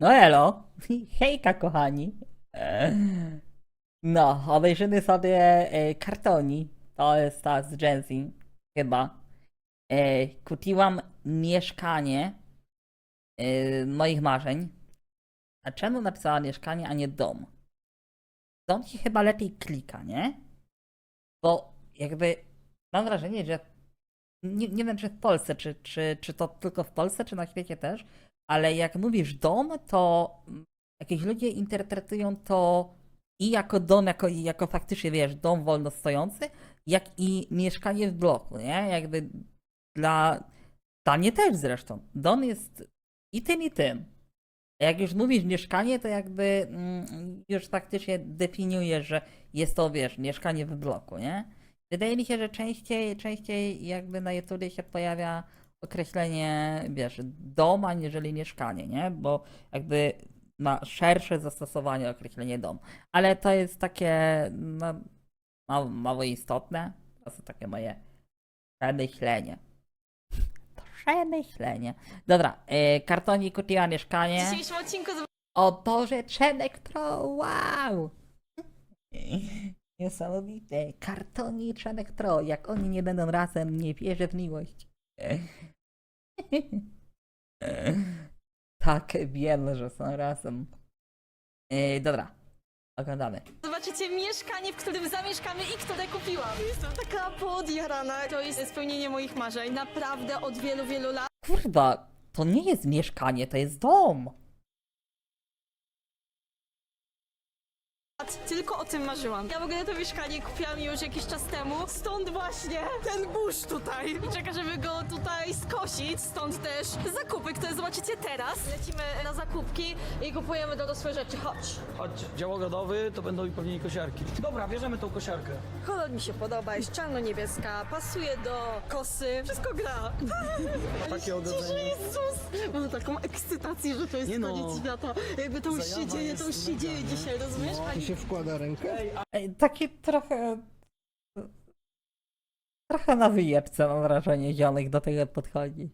No elo, hejka kochani. No, obejrzymy sobie e, kartoni. To jest ta z Z, chyba. E, Kupiłam mieszkanie e, moich marzeń. A czemu napisała mieszkanie, a nie dom? Dom się chyba lepiej klika, nie? Bo jakby mam wrażenie, że nie, nie wiem, czy w Polsce, czy, czy, czy to tylko w Polsce, czy na świecie też, ale jak mówisz dom, to jakieś ludzie interpretują to i jako dom, jako, jako faktycznie, wiesz, dom wolno stojący, jak i mieszkanie w bloku, nie? Jakby dla, mnie też zresztą. Dom jest i tym, i tym. Jak już mówisz mieszkanie, to jakby mm, już faktycznie definiujesz, że jest to, wiesz, mieszkanie w bloku, nie? Wydaje mi się, że częściej, częściej jakby na YouTube się pojawia określenie, wiesz, dom, aniżeli mieszkanie, nie? Bo jakby ma szersze zastosowanie określenie dom. Ale to jest takie no, mało, mało istotne. To są takie moje przemyślenie. Przemyślenie. Dobra, y, kartonik kupiła W mieszkanie. dzisiejszym odcinku O Boże, Przemek Pro, wow! Niesamowite. Kartoni i Przemek Pro. Jak oni nie będą razem, nie wierzę w miłość. tak, wiem, że są razem. Yy, dobra, oglądamy. zobaczycie mieszkanie, w którym zamieszkamy i które kupiłam. Jestem taka podjarana. To jest spełnienie moich marzeń. Naprawdę od wielu, wielu lat. Kurwa, to nie jest mieszkanie, to jest dom. Tylko o tym marzyłam. Ja w ogóle to mieszkanie kupiłam już jakiś czas temu. Stąd właśnie ten burz tutaj. I czeka, żeby go tutaj skosić. Stąd też zakupy, które zobaczycie teraz. Lecimy na zakupki i kupujemy dorosłe rzeczy. Chodź. Chodź, dział ogrodowy to będą i pewnie kosiarki. Dobra, bierzemy tą kosiarkę. Kolor mi się podoba, jest czarno-niebieska, pasuje do kosy, wszystko gra. Takie ogrodzenie. Jezus! Mam taką ekscytację, że to jest Nie no. koniec świata. Jakby to już się Zajawa dzieje, to już jest się mega, dzieje nie? dzisiaj, rozumiesz? No. Ani- się wkłada rękę? Ej, a Ej, Taki trochę... Trochę na wyjebce mam wrażenie, ziomek do tego podchodzi.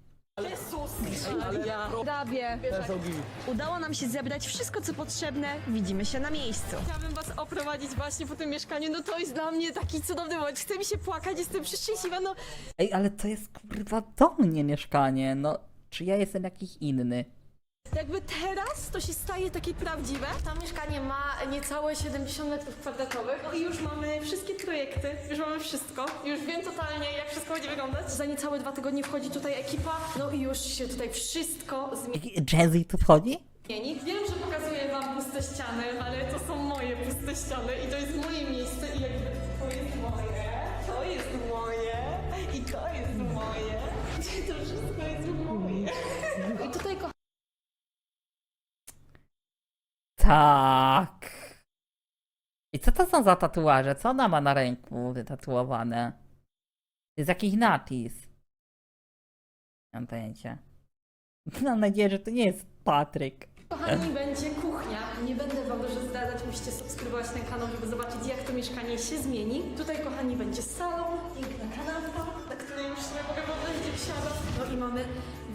Git. Udało nam się zebrać wszystko, co potrzebne. Widzimy się na miejscu. Chciałabym was oprowadzić właśnie po tym mieszkaniu. No to jest dla mnie taki cudowny moment. Chce mi się płakać, jestem przeszczęśliwa. No Ej, ale to jest kurwa dom, nie mieszkanie. No, czy ja jestem jakiś inny? Jakby teraz to się staje takie prawdziwe. To mieszkanie ma niecałe 70 metrów kwadratowych. No i już mamy wszystkie projekty, już mamy wszystko. Już wiem totalnie, jak wszystko będzie wyglądać. Za niecałe dwa tygodnie wchodzi tutaj ekipa. No i już się tutaj wszystko zmieni. Jazzy tu wchodzi? Wiem, że pokazuję wam puste ściany, ale to są moje puste ściany i to jest moje miejsce i jakby to jest moje, to jest moje i to jest moje. To wszystko jest moje. I tutaj kochani, Tak. I co to są za tatuaże? Co ona ma na ręku wytatuowane? Jest jakiś napis. Nie mam. Mam nadzieję, że to nie jest Patryk. kochani będzie kuchnia. Nie będę wam dużo zdradzać, musicie subskrybować ten kanał, żeby zobaczyć jak to mieszkanie się zmieni. Tutaj kochani będzie salon, piękna kanapa, na której już sobie mogę jak siadam. No i mamy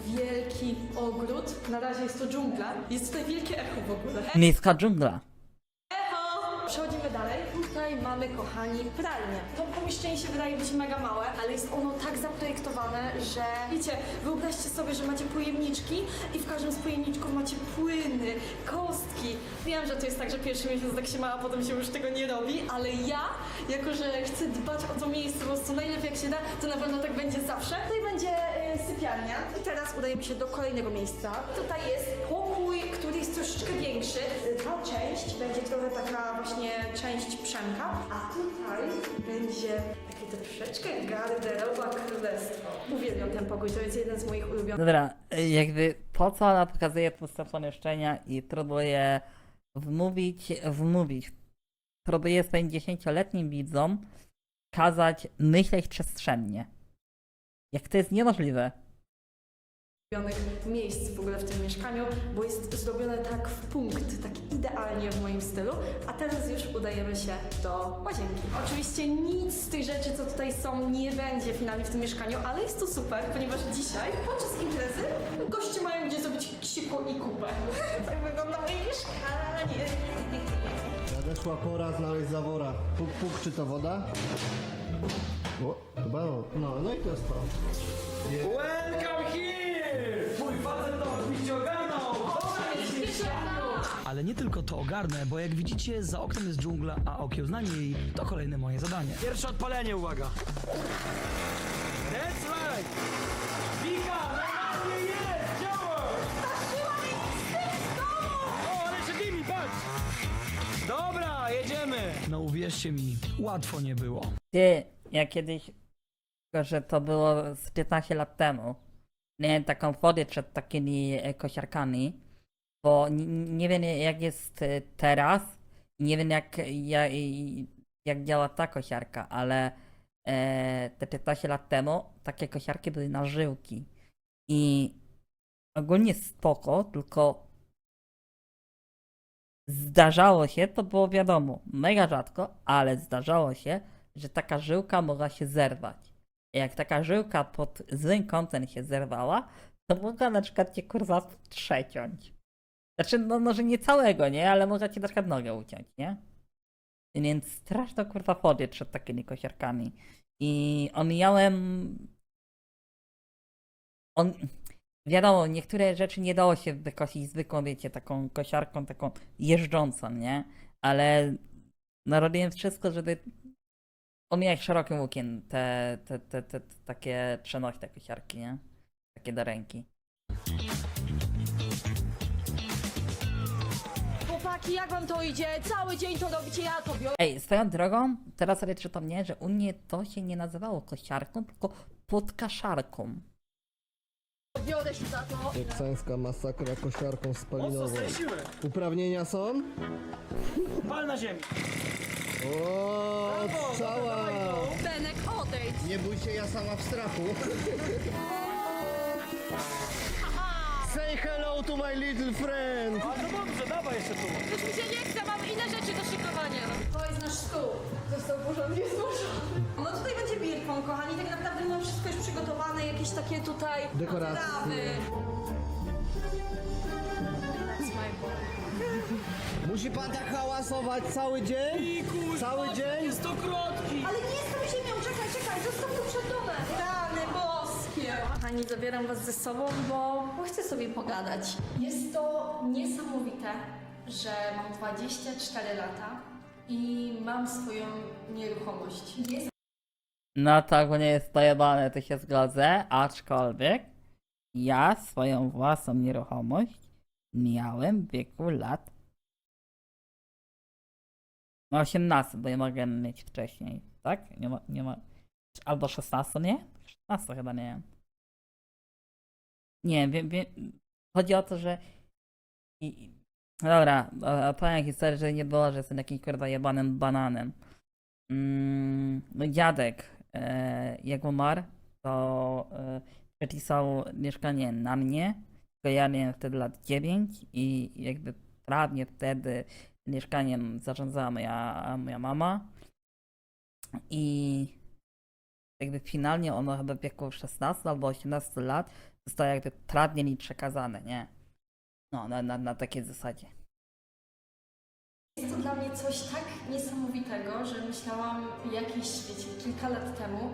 wielki ogród. Na razie jest to dżungla. Jest tutaj wielkie echo w ogóle. Miejska dżungla. Echo! Przechodzimy dalej. Tutaj mamy, kochani, pralnię. To pomieszczenie się wydaje być mega małe, ale jest ono tak zaprojektowane, że wiecie, wyobraźcie sobie, że macie pojemniczki i w każdym z pojemniczków macie płyny, kostki. Wiem, że to jest tak, że pierwszy miesiąc tak się ma, a potem się już tego nie robi, ale ja, jako że chcę dbać o to miejsce po prostu najlepiej jak się da, to na pewno tak będzie zawsze. Tutaj będzie e, sypialnia. I teraz udajemy się do kolejnego miejsca. Tutaj jest pokój, który jest troszeczkę większy. Ta część będzie trochę taka właśnie część Przemka, a tutaj będzie takie troszeczkę garderoba królestwo. Uwielbiam ten pokój, to jest jeden z moich ulubionych. Dobra, jakby po co ona pokazuje puste pomieszczenia i próbuje wmówić, wmówić, próbuje swoim dziesięcioletnim widzom kazać myśleć przestrzennie. Jak to jest niemożliwe. ulubionych miejsc w ogóle w tym mieszkaniu, bo jest zrobione tak w punkt, tak idealnie w moim stylu. A teraz już udajemy się do łazienki. Oczywiście nic z tych rzeczy, co tutaj są, nie będzie finalnie w tym mieszkaniu, ale jest to super, ponieważ dzisiaj podczas imprezy goście mają gdzie zrobić ksiku i kupę. tak wygląda moje mieszkanie. Nadeszła pora znaleźć zawora. Puk, puk, czy to woda? O, chyba no. No, no i to jest to. Welcome here! Twój facet to oczywiście ogarnął! Ale nie tylko to ogarnę, bo jak widzicie, za oknem jest dżungla, a okiełznanie jej to kolejne moje zadanie. Pierwsze odpalenie, uwaga! That's right! Wika, normalnie jest! Działa! O, ale jeszcze dymi, patrz! Dobra, jedziemy! No uwierzcie mi, łatwo nie było. Ty, ja kiedyś, tylko że to było z 15 lat temu, miałem taką wodę przed takimi e, kosiarkami, bo nie wiem jak jest e, teraz, nie wiem jak, jak, jak działa ta kosiarka, ale e, te 15 lat temu takie kosiarki były na żyłki. I ogólnie spoko, tylko zdarzało się, to było wiadomo, mega rzadko, ale zdarzało się, że taka żyłka mogła się zerwać. I Jak taka żyłka pod złym kątem się zerwała, to mogła na przykład cię kurwa trzeciąć. Znaczy, no może nie całego, nie? Ale mogła ci na przykład nogę uciąć, nie? Więc straszno kurwa chody przed takimi kosiarkami. I omijałem... On... Wiadomo, niektóre rzeczy nie dało się wykosić zwykłą, wiecie, taką kosiarką, taką jeżdżącą, nie? Ale narodziłem wszystko, żeby omijać szerokim łukiem te, te, te, te, te takie przenośne kosiarki, nie? Takie do ręki. Chłopaki, jak wam to idzie? Cały dzień to robicie, ja to biorę. Ej, swoją drogą, teraz sobie przypomniałem, że u mnie to się nie nazywało kosiarką, tylko podkaszarką. Biorę się za to. Teksańska masakra kosiarką Mocno spalinową. Uprawnienia są? Pal na ziemi! O, cała! Benek, odejdź. Nie bój się, ja sama w strachu. Say hello to my little friend! A no dobrze, dawaj jeszcze tu! Już mi się nie chce, mam inne rzeczy do szykowania. To jest nasz stół. Został porządnie złożony. No tutaj będzie birką, kochani. Tak naprawdę mam wszystko już przygotowane. Jakieś takie tutaj... Dekoracje. That's my boy. Musi pan tak hałasować cały dzień? Cały dzień? Stokrotki! Ale nie jestem ziemią, czekaj, czekaj, zostaw to przed domem. Rany boskie. Kochani, zabieram was ze sobą, bo, bo chcę sobie pogadać. Jest to niesamowite, że mam 24 lata i mam swoją nieruchomość. Jest No to ogólnie jest pojebane, to się zgodzę, aczkolwiek ja swoją własną nieruchomość miałem w wieku lat 18, bo ja mogę mieć wcześniej, tak? Nie ma, nie ma, albo 16, nie? 16 chyba nie wiem. Nie, wiem, wiem, chodzi o to, że i, dobra, opowiem historię, że nie było, że jestem jakimś kurwa jebanym bananem. Mm, no dziadek, e, jak umarł, to e, przepisał mieszkanie na mnie, tylko ja miałem wtedy lat 9 i jakby prawnie wtedy mieszkaniem zarządzała moja, moja mama i jakby finalnie ono chyba w wieku 16 albo 18 lat zostało jakby prawnie mi przekazane, nie? No, na, na, na takiej zasadzie. Jest to dla mnie coś tak niesamowitego, że myślałam jakieś, wiecie, kilka lat temu,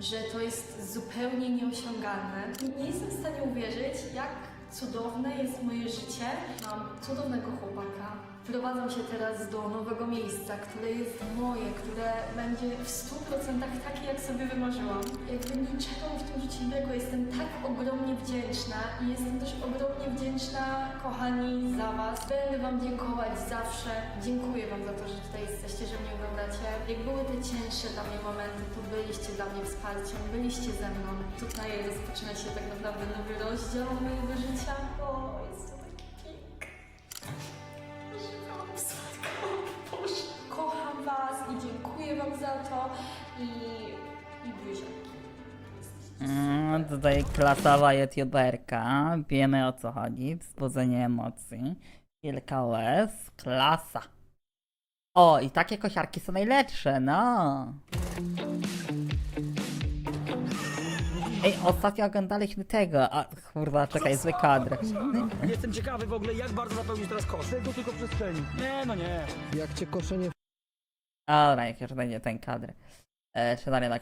że to jest zupełnie nieosiągalne. Nie jestem w stanie uwierzyć, jak cudowne jest moje życie. Mam cudownego chłopaka. Wprowadzam się teraz do nowego miejsca, które jest moje, które będzie w 100% takie, jak sobie wymarzyłam. Jakby niczego w tym życiu było. Jestem tak ogromnie wdzięczna i jestem też ogromnie wdzięczna, kochani, za Was. Będę Wam dziękować zawsze. Dziękuję Wam za to, że tutaj jesteście, że mnie oglądacie. Jak były te cięższe dla mnie momenty, to byliście dla mnie wsparciem, byliście ze mną. Tutaj rozpoczyna się tak naprawdę nowy rozdział mojego życia. O, jest tutaj klasowa youtuberka. Wiemy o co chodzi. Wzbudzenie emocji. Kilka łez. Klasa. O, i takie kosiarki są najlepsze, no. Ej, ostatnio oglądaliśmy tego. A, kurwa, czekaj, zły kadr. Jestem ciekawy w ogóle, jak bardzo zapełnić teraz kosz. Tego tylko przestrzeni. Nie, no nie. Jak cię koszenie Dobra, jak już będzie ten kadr. E, czy dalej na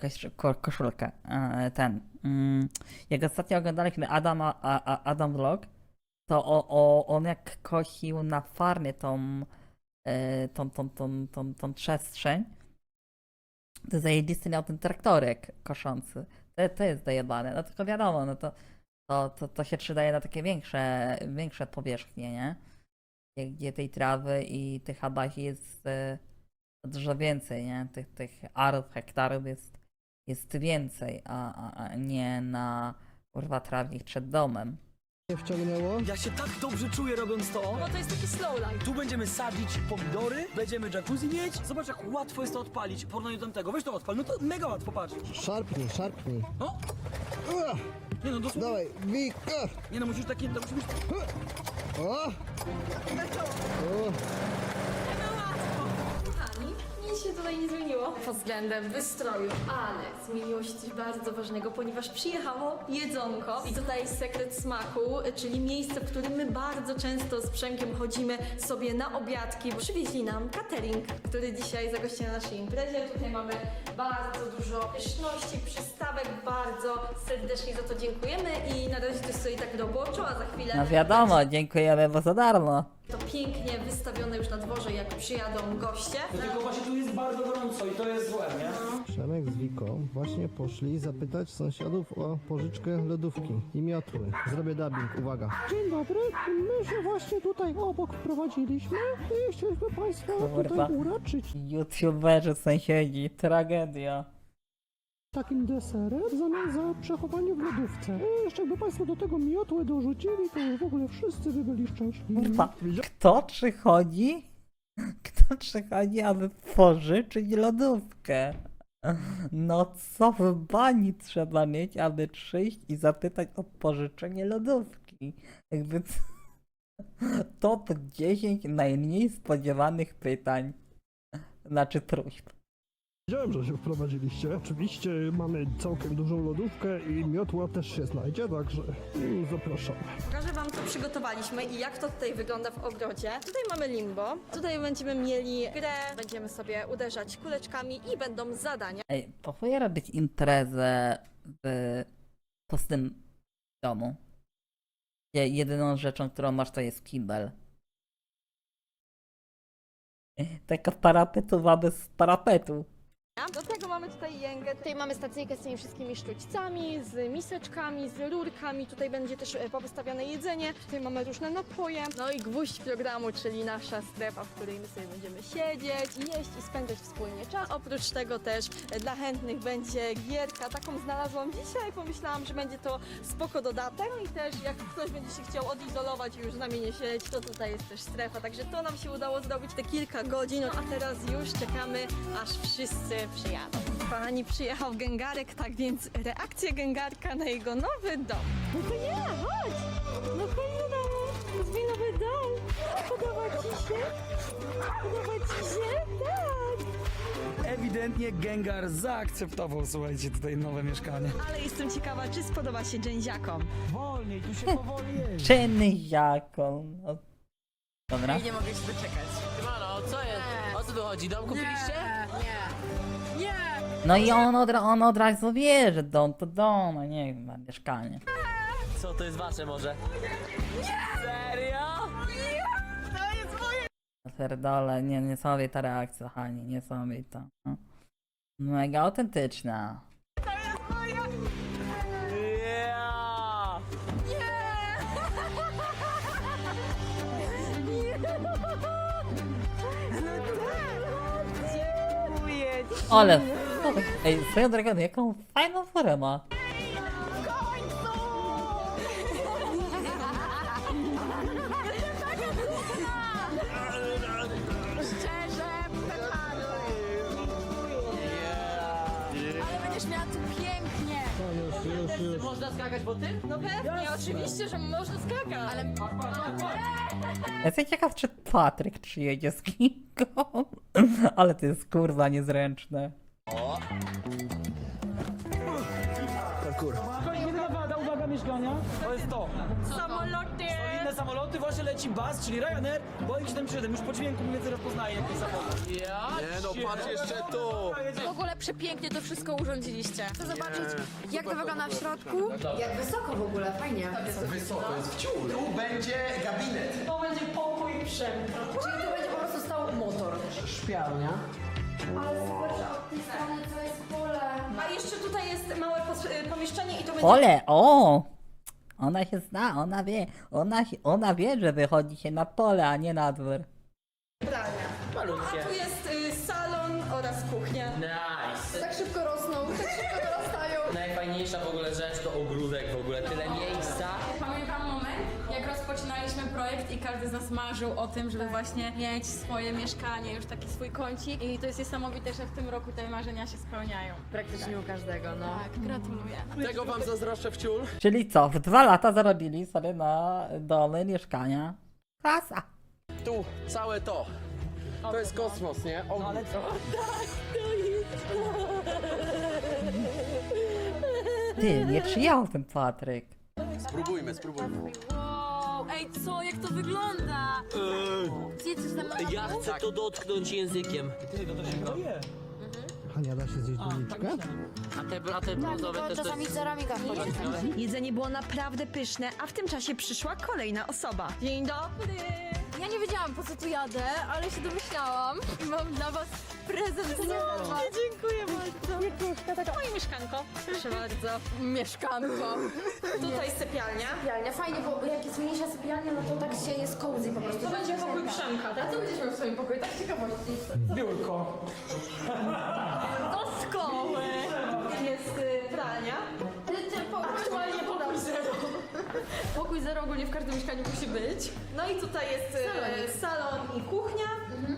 koszulkę. E, ten. Mm, jak ostatnio oglądaliśmy Adama, a, a, Adam Vlog, to o, o, on jak kosił na farmie tą, e, tą, tą, tą, tą, tą przestrzeń, to zajebisty miał ten traktorek koszący. To, to jest dojebane. No tylko wiadomo, no to, to, to, to się przydaje na takie większe, większe powierzchnie, nie? Gdzie, tej trawy i tych abachi jest e, dużo więcej, nie? Tych, tych arów, hektarów jest, jest więcej, a, a, a nie na kurwa trawnik przed domem. wciągnęło? Ja się tak dobrze czuję robiąc to. No to jest taki slow life. Tu będziemy sadzić pomidory, będziemy jacuzzi mieć. Zobacz jak łatwo jest to odpalić w porównaniu do tamtego. Weź to odpal, no to mega łatwo, patrz. Szarpnij, szarpnij. No, Ua, nie no dosłownie. dawaj, wik! a, Nie no, musisz takie, to musi być... O! O! Nic się tutaj nie zmieniło pod względem wystroju, ale zmieniło się coś bardzo ważnego, ponieważ przyjechało jedzonko i tutaj jest sekret smaku, czyli miejsce, w którym my bardzo często z Przemkiem chodzimy sobie na obiadki. Przywieźli nam catering, który dzisiaj zagości na naszej imprezie. Tutaj mamy bardzo dużo pyszności, przystawek, bardzo serdecznie za to dziękujemy i na razie to jest sobie tak roboczo, a za chwilę... No wiadomo, dziękujemy, bo za darmo. To pięknie wystawione już na dworze, jak przyjadą goście. Tylko właśnie tu jest bardzo gorąco i to jest złe, nie? Przemek z Wiką właśnie poszli zapytać sąsiadów o pożyczkę lodówki i miotły. Zrobię dubbing, uwaga. Dzień dobry, my się właśnie tutaj obok wprowadziliśmy i chcieliśmy Państwa Kurwa. tutaj uraczyć YouTuberzy sąsiedzi, tragedia. Takim deserem w zamian za przechowanie w lodówce. I jeszcze jakby Państwo do tego miotłę dorzucili, to już w ogóle wszyscy by byli szczęśliwi. Kurwa, kto przychodzi? Kto przychodzi, aby pożyczyć lodówkę? No co w bani trzeba mieć, aby przyjść i zapytać o pożyczenie lodówki? Jakby top 10 najmniej spodziewanych pytań. Znaczy próśb. Wiedziałem, że się wprowadziliście. Oczywiście mamy całkiem dużą lodówkę i miotła też się znajdzie, także mm, zapraszam. Pokażę Wam, co przygotowaliśmy i jak to tutaj wygląda w ogrodzie. Tutaj mamy limbo, tutaj będziemy mieli grę, będziemy sobie uderzać kuleczkami i będą zadania. Ej, po chuj robić imprezę w pustym domu? Gdzie jedyną rzeczą, którą masz, to jest kibel. Taka parapetowa bez parapetu. Do tego mamy tutaj jęgę. Tutaj mamy stacyjkę z tymi wszystkimi sztućcami, z miseczkami, z rurkami. Tutaj będzie też e, powystawiane jedzenie. Tutaj mamy różne napoje. No i gwóźdź programu, czyli nasza strefa, w której my sobie będziemy siedzieć, jeść i spędzać wspólnie czas. Oprócz tego też e, dla chętnych będzie gierka. Taką znalazłam dzisiaj. Pomyślałam, że będzie to spoko dodatek. No i też jak ktoś będzie się chciał odizolować i już z nami nie siedzieć, to tutaj jest też strefa. Także to nam się udało zrobić te kilka godzin. A teraz już czekamy, aż wszyscy przyjadą. Kochani, przyjechał Gęgarek, tak więc reakcja Gęgarka na jego nowy dom. No to nie, chodź! No chodź do domu, to jest mój nowy dom. Podoba ci się? Podoba ci się? Tak! Ewidentnie Gengar zaakceptował, słuchajcie, tutaj nowe mieszkanie. Ale jestem ciekawa, czy spodoba się dżęziakom. Wolniej, tu się powoli jeździ. Czyny jaką. No. Dobra. Nie mogę się doczekać. Mano, co jest? O co tu chodzi? Dom kupiliście? No i on od, on od razu wie, że dom to dom, a nie ma mieszkanie. Co, to jest wasze może? Serio? Pierdolę, nie, niesamowita reakcja, Hani, niesamowita. No. Mega autentyczna. Yeah! Dziękuję. Ej, swoją drogą, jaką fajną formę ma. Szczerze, Ale będziesz miała tu pięknie. No już, już, już. można skakać po tym? No pewnie, oczywiście, że można skakać. Ale Jestem ciekaw, czy Patryk przyjedzie z Kingą. Ale to jest kurwa niezręczne. Parkour. Jedyna wada, uwaga mieszkania, to jest to. samoloty. Inne samoloty, właśnie leci bus, czyli Ryanair, Boeing 737. Już po dźwięku mniej więcej rozpoznaje jaki samolot. Ja Nie no, patrz jeszcze tu! W ogóle przepięknie to wszystko urządziliście. Chcę zobaczyć, jak to wygląda w środku. Jak wysoko w ogóle, fajnie. Wysoko jest w ciul. Tu będzie gabinet. To będzie pokój Przemka. Czyli tu będzie po prostu stał motor. Szpialnia. Ale zobacz, y, pomieszczenie i to będzie Ole, o! Ona się zna, ona wie, ona, ona wie, że wychodzi się na pole, a nie na dwór. Marzył o tym, żeby właśnie mieć swoje mieszkanie, już taki swój kącik. I to jest niesamowite, że w tym roku te marzenia się spełniają. Praktycznie u każdego, no. Tak, gratuluję. Tego wam zazdroszczę w ciul. Czyli co, w dwa lata zarobili sobie na domy, mieszkania. Kasa. Tu, całe to. To jest kosmos, nie? O, No ale co? Ty, nie przyjął ten Patryk. spróbujmy, spróbujmy. Ej co, jak to wygląda? Zjedz ze mną. Ja chcę to dotknąć językiem. Ty, to się groje. Hania, da się zjeść doniczkę? A te, a te brązowe też to Czasami jest... ceramika wchodzi. Jedzenie było naprawdę pyszne, a w tym czasie przyszła kolejna osoba. Dzień dobry. Ja nie wiedziałam po co tu jadę, ale się domyślałam i mam dla was prezent z nieba. Dziękuję bardzo. Moje mieszkanko. Proszę bardzo. Mieszkanko. Tutaj sypialnia. Sypialnia, fajnie, bo jak jest mniejsza sypialnia, no to tak się jest cozy po prostu. To będzie pokój Przemka. A co będziesz miał w swoim pokoju? Tak z ciekawości. Biurko. Do szkoły. Jest y, pralnia. Pokój zero. Ogólnie w każdym mieszkaniu musi być. No i tutaj jest y, salon i kuchnia.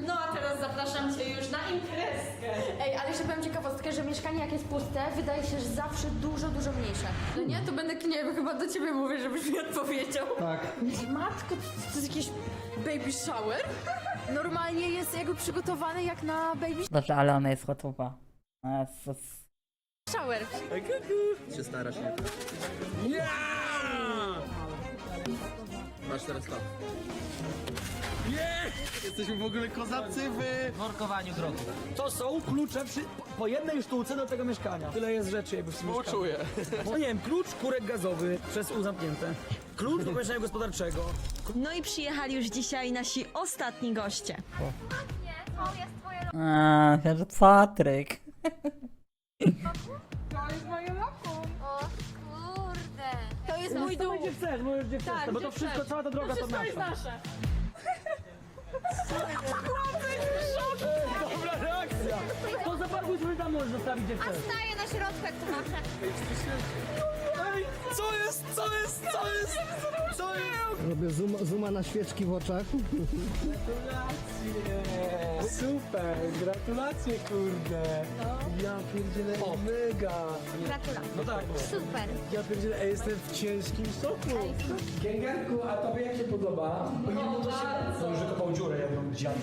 No a teraz zapraszam Cię już na imprezkę. Ej, ale jeszcze powiem ciekawostkę, że mieszkanie jak jest puste, wydaje się, że zawsze dużo, dużo mniejsze. No nie, to będę nie wiem, chyba do ciebie mówię, żebyś mi odpowiedział. Tak. Matko, to, to jest jakiś baby shower? Normalnie jest jakby przygotowany jak na baby Dobrze, ale ona jest gotowa. Jezus. shower. Się starasz, nie? Masz teraz to. Nie! Jesteśmy w ogóle kozacy w... W nurkowaniu drogi. To są klucze przy, po jednej sztuce do tego mieszkania. Tyle jest rzeczy jakby w tym mieszkaniu. Współczuję. No nie wiem, klucz, kurek gazowy przez U zamknięte. Klucz do pomieszczenia gospodarczego. No i przyjechali już dzisiaj nasi ostatni goście. A, Patryk. O kurde. To jest mój To dół. gdzie chcesz, możesz gdzie chcesz, Tak, bo gdzie to wszystko, chcesz. cała ta droga to, Wszystko jest nasza. nasze. Dobra reakcja! To zaparkuj sobie tam możesz zostawić gdzie chcesz. Staję na środku jak to nasze. Co jest, co jest, co jest, co jest? Robię zoom, zooma na świeczki w oczach. Super, gratulacje kurde. Ja pierdzielę, mega. Gratulacje. No tak, Super. ja pierdzielę, ej, jestem w ciężkim szoku. Gęgarku, a tobie jak się podoba? Bo nie to się... No już wykopał dziurę jedną dziadę.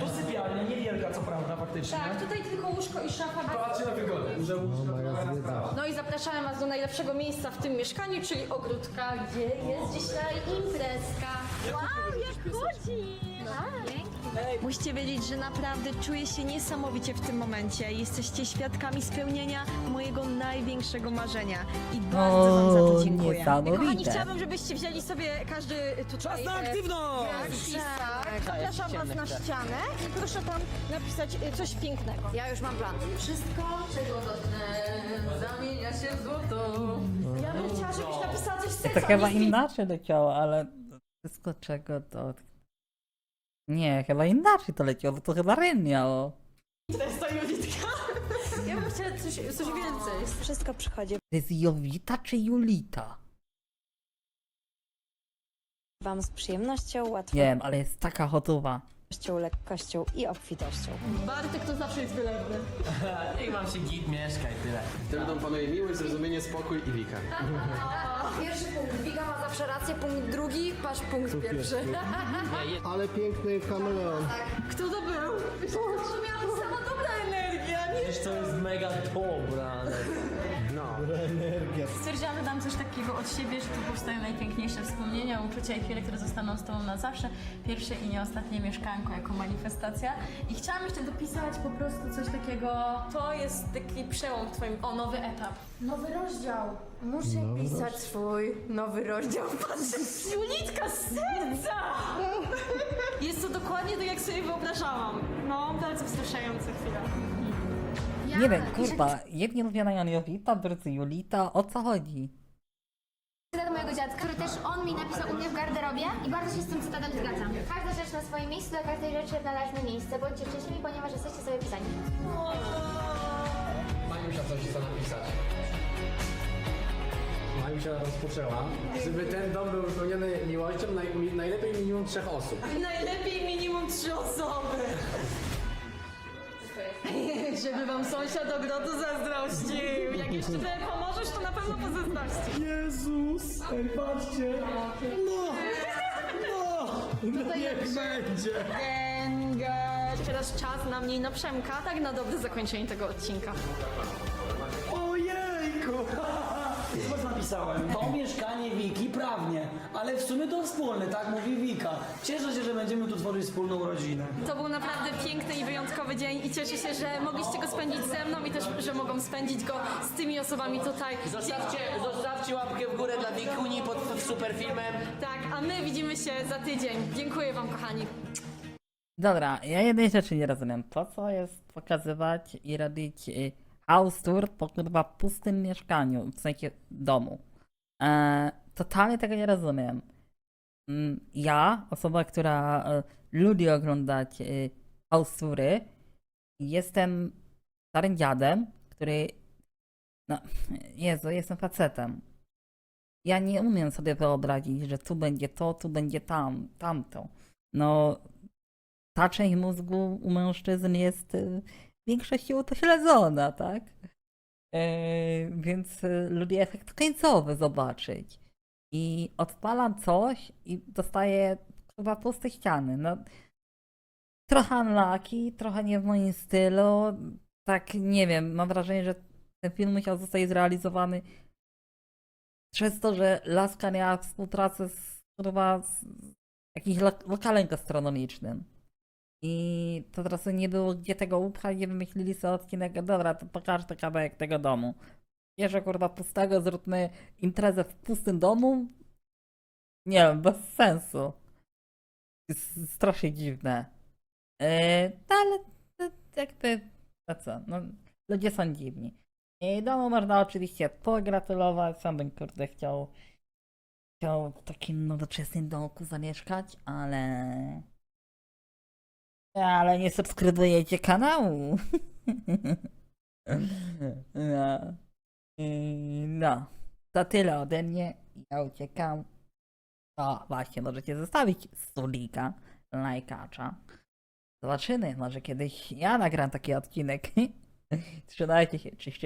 To sypialnia, niewielka co prawda faktycznie. Tak, tutaj tylko łóżko i szafa. Patrzcie na wygodę. Że łóżko Moja zwiedza. No i zapraszamy Was do najlepszego miejsca w tym mieszkaniu, czyli ogródka, gdzie jest dzisiaj imprezka. Wow, jak chodzi. Musicie wiedzieć, że naprawdę czuję się niesamowicie w tym momencie. Jesteście świadkami spełnienia mojego największego marzenia. I bardzo wam za to dziękuję. Kochani, niesamowite. chciałabym, żebyście wzięli sobie każdy tutaj... Czas na e, aktywność! Tak, zapraszam Was na ścianę i proszę tam napisać e, coś pięknego. Ja już mam plan. Wszystko, czego dotknę, zamienia się w złoto. Ja bym chciała, żebyś napisała coś To serca. chyba inaczej leciało, ale wszystko czego to... Nie, chyba inaczej to leciało, bo to chyba Ren miało. Testa Julitka. Ja bym chciała coś, coś więcej. Wszystko przychodzi To jest Jowita czy Julita? wam z przyjemnością, łatwo. Nie wiem, ale jest taka hotowa. Lekkością i obfitością. Bartek to zawsze jest wylewny. Niech wam się git mieszka i tyle. W tym domu panuje miłość, zrozumienie, spokój i wika. Pierwszy punkt. Wiga ma zawsze rację, punkt drugi, patrz punkt pierwszy. Ale piękny kameleon. Kto to był? Miałam sama dobra energia, nie? Wiesz, to jest mega dobra. Ale- Energia. Stwierdziłam, że dam coś takiego od siebie, że tu powstają najpiękniejsze wspomnienia, uczucia i chwile, które zostaną z Tobą na zawsze. Pierwsze i nie ostatnie mieszkanko jako manifestacja. I chciałam jeszcze dopisać po prostu coś takiego... To jest taki przełom w Twoim... O, nowy etap. Nowy rozdział. Muszę pisać swój nowy rozdział. Patrzę. Julitka z serca! Jest to dokładnie tak, jak sobie wyobrażałam. No, bardzo wzruszająca chwila. Nie wiem, kurwa, jedni lubią Jolita, drudzy Julita, o co chodzi? Cytat mojego dziadka, który też on mi napisał u mnie w garderobie i bardzo się z tym cytatem zgadzam. Każda rzecz na swoim miejscu, do każdej rzeczy należne miejsce. Bądźcie szczęśliwi, ponieważ jesteście sobie pisani. Majusia coś chce napisać. Majusia rozpoczęła, żeby ten dom był wypełniony miłością naj, najlepiej minimum trzech osób. Najlepiej minimum trzy osoby. Żeby wam sąsiad ogrodu zazdrościł. Jak jeszcze sobie pomożesz, to na pewno pozazdrości. Jezus! Ej, patrzcie! No! No! No niech będzie! Gęga. Teraz czas na mnie i na Przemka. Tak na dobre zakończenie tego odcinka. Ojejku! Napisałem? To mieszkanie Wiki prawnie, ale w sumie to wspólne, tak mówi Wika. Cieszę się, że będziemy tu tworzyć wspólną rodzinę. To był naprawdę piękny i wyjątkowy dzień i cieszę się, że mogliście go spędzić ze mną i też, że mogą spędzić go z tymi osobami tutaj. Zostawcie, zostawcie łapkę w górę dla Wikuni pod super filmem. Tak, a my widzimy się za tydzień. Dziękuję wam, kochani. Dobra, ja jednej rzeczy nie rozumiem. Po co jest pokazywać i robić y, house tour po kurwa pustym mieszkaniu, w sensie domu? E, totalnie tego nie rozumiem. Mm, Ja, osoba, która e, lubi oglądać y, toury, jestem starym dziadem, który no, Jezu, jestem facetem. Ja nie umiem sobie wyobrazić, że tu będzie to, tu będzie tam, tamto. No, ta część mózgu u mężczyzn jest y, w większości upośledzona, tak? Yy, więc y, lubię efekt końcowy zobaczyć. I odpalam coś i dostaję chyba puste ściany. No, trochę unlucky, trochę nie w moim stylu. Tak, nie wiem, mam wrażenie, że ten film musiał zostać zrealizowany przez to, że Laska miała współpracę z, chyba z jakimś lo lokalem gastronomicznym. I to teraz nie było gdzie tego upchać, nie wymyślili sobie odcinek, dobra, to pokaż to kawałek tego domu. Bierze kurwa pustego, zróbmy imprezę w pustym domu? Nie wiem, bez sensu. Jest strasznie dziwne. Yy, no ale jakby, no co, no ludzie są dziwni. I domu można oczywiście pogratulować, sam bym kurde chciał chciał w takim nowoczesnym domku zamieszkać, ale ale nie subskrybujecie kanału. No. No. To tyle ode mnie. Ja uciekam. O, właśnie, możecie zostawić stulika, lajkacza. Zobaczymy, może kiedyś ja nagram taki odcinek. Trzymajcie się, cześć.